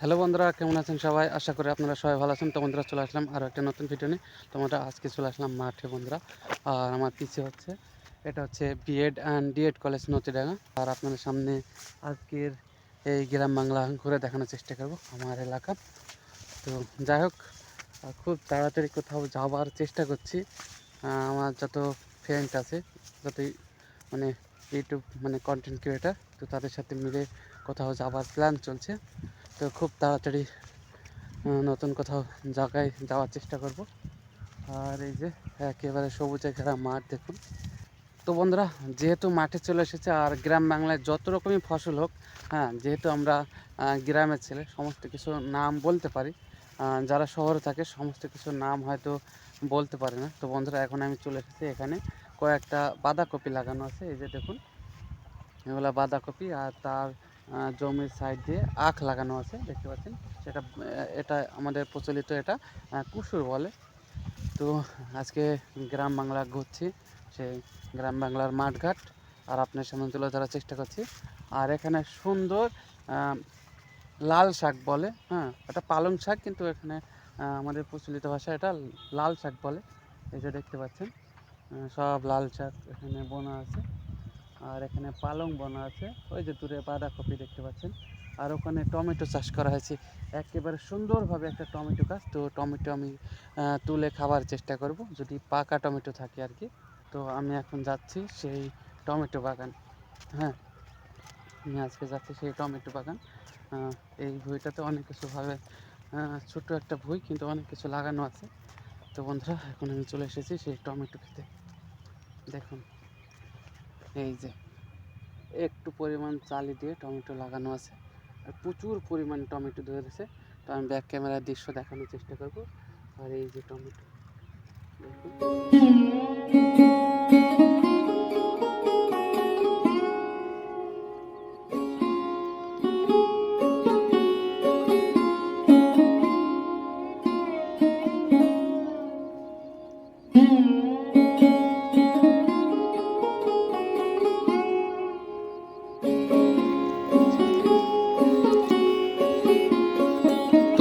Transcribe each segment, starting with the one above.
Hello বন্ধুরা, কেমন আছেন সবাই? আশা করি আপনারা সবাই ভালো আছেন। তো বন্ধুরা, চলে আসলাম আরও একটা নতুন ভিডিও নিয়ে। তোমরা আজকে চলে আসলাম মাঠে বন্ধুরা। আর আমার পিছিয়ে হচ্ছে, এটা হচ্ছে BEd and DEd college Natidanga আর আপনাদের সামনে আজকের এই গ্রাম বাংলা ঘুরে দেখানোর চেষ্টা করব আমার এলাকা। তো যাই হোক, খুব তাড়াতাড়ি কোথাও যাওয়ার চেষ্টা করছি। আমার যত ফ্রেন্ড আছে যত মানে ইউটিউব মানে কন্টেন্ট ক্রিয়েটার তো তাদের সাথে মিলে কোথাও যাওয়ার প্ল্যান চলছে। তো খুব তাড়াতাড়ি নতুন কোথাও জায়গায় যাওয়ার চেষ্টা করব। আর এই যে একেবারে সবুজে ঘেরা মাঠ দেখুন। তো বন্ধুরা, যেহেতু মাঠে চলে এসেছে আর গ্রাম বাংলায় যত রকমই ফসল হোক হ্যাঁ যেহেতু আমরা গ্রামের ছেলে, সমস্ত কিছু নাম বলতে পারি। যারা শহরে থাকে, সমস্ত কিছুর নাম হয়তো বলতে পারে না। তো বন্ধুরা, এখন আমি চলে এসেছি এখানে কয়েকটা বাঁধাকপি লাগানো আছে। এই যে দেখুন, এগুলা বাঁধাকপি আর তার জমির সাইড দিয়ে আখ লাগানো আছে, দেখতে পাচ্ছেন? সেটা এটা আমাদের প্রচলিত এটা কুসুর বলে। তো আজকে গ্রাম বাংলা ঘুরছি, সেই গ্রাম বাংলার মাঠঘাট, আর আপনার সামনে তুলে ধরার চেষ্টা করছি। আর এখানে সুন্দর লাল শাক বলে হ্যাঁ? এটা পালং শাক, কিন্তু এখানে আমাদের প্রচলিত ভাষায় এটা লাল শাক বলে। এই যে দেখতে পাচ্ছেন সব লাল শাক এখানে বোনা আছে। আর এখানে পালং বোনা আছে। ওই যে দূরে বাঁধাকপি দেখতে পাচ্ছেন। আর ওখানে টমেটো চাষ করা হয়েছে। একেবারে সুন্দরভাবে একটা টমেটো গাছ। তো টমেটো আমি তুলে খাবার চেষ্টা করব। যদি পাকা টমেটো থাকে আর কি। তো আমি এখন যাচ্ছি সেই টমেটো বাগান। হ্যাঁ আমি আজকে যাচ্ছি সেই টমেটো বাগান। এই ভুঁইটাতে অনেক কিছুভাবে ছোট্ট একটা ভুঁই, কিন্তু অনেক কিছু লাগানো আছে। তো বন্ধুরা, এখন আমি চলে এসেছি সেই টমেটো খেতে। দেখুন। এই যে, একটু পরিমাণ চালি দিয়ে টমেটো লাগানো আছে। আর প্রচুর পরিমাণ টমেটো ধরেছে তো আমি ব্যাক ক্যামেরার দৃশ্য দেখানোর চেষ্টা করব। আর এই যে টমেটো, দেখুন।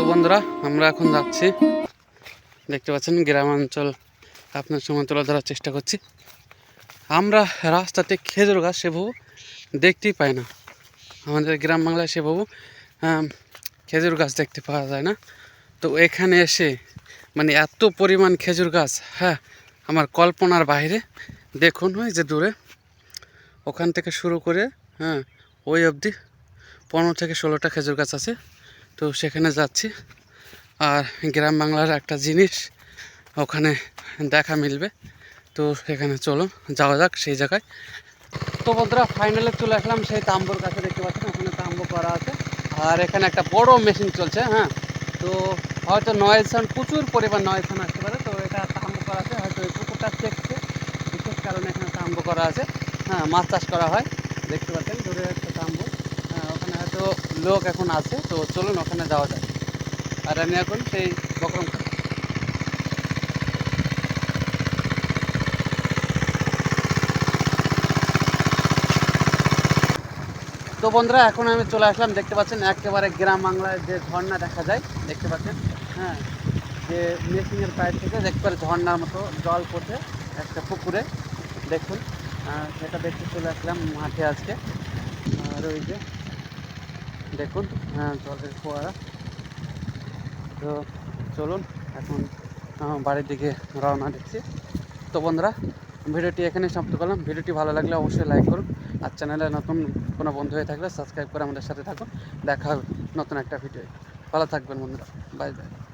বন্ধুরা, আমরা এখন যাচ্ছি। দেখতে পাচ্ছেন, গ্রামাঞ্চল আপনার সময় তুলে ধরার চেষ্টা করছি। আমরা রাস্তাতে খেজুর গাছ সেভাবে দেখতেই পাই না। আমাদের গ্রাম বাংলায় সেভাবে খেজুর গাছ দেখতে পাওয়া যায় না। তো এখানে এসে মানে এত পরিমাণ খেজুর গাছ হ্যাঁ আমার কল্পনার বাইরে। দেখুন, ওই যে দূরে। ওখান থেকে শুরু করে হ্যাঁ ওই অবধি পনেরো থেকে ষোলোটা খেজুর গাছ আছে। তো সেখানে যাচ্ছি। আর গ্রাম বাংলার একটা জিনিস ওখানে দেখা মিলবে। তো সেখানে চলো, যাওয়া যাক সেই জায়গায়। তো বন্ধুরা ফাইনালে চলে আসলাম সেই তাম্বুর কাছে, দেখতে পাচ্ছেন? ওখানে তাম্বু করা আছে। আর এখানে একটা বড় মেশিন চলছে হ্যাঁ? তো হয়তো নয়েজ সাউন্ড প্রচুর পরিমাণ নয়েজ সাউন্ড আসতে পারে। তো এটা তাম্বু করা আছে, হয়তো এই পুকুরটা চেকছে বিশেষ কারণে এখানে তাম্বু করা আছে। হ্যাঁ মাছ চাষ করা হয়। দেখতে পাচ্ছেন? দূরে হয়তো লোক এখন আছে, তো চলুন ওখানে যাওয়া যায় আর আমি এখন সেই বকরম তো বন্ধুরা, এখন আমি চলে আসলাম, দেখতে পাচ্ছেন একেবারে গ্রাম বাংলায় যে ঝর্ণা দেখা যায়, দেখতে পাচ্ছেন হ্যাঁ যে মেশিনের পাইপ থেকে একবারে ঝর্ণার মতো জল পড়ছে একটা পুকুরে, দেখুন সেটা দেখতে চলে আসলাম মাঠে আজকে। আর ওই যে দেখুন হ্যাঁ জলের ফোয়ারা। তো চলুন, এখন বাড়ির দিকে রওনা দিচ্ছি। তো বন্ধুরা, ভিডিওটি এখানে সমাপ্ত করলাম। ভিডিওটি ভালো লাগলে অবশ্যই লাইক করুন। আর চ্যানেলে নতুন কোনো বন্ধু হয়ে থাকলে সাবস্ক্রাইব করে আমাদের সাথে থাকুন। দেখা নতুন একটা ভিডিও ভালো থাকবেন বন্ধুরা। Bye bye.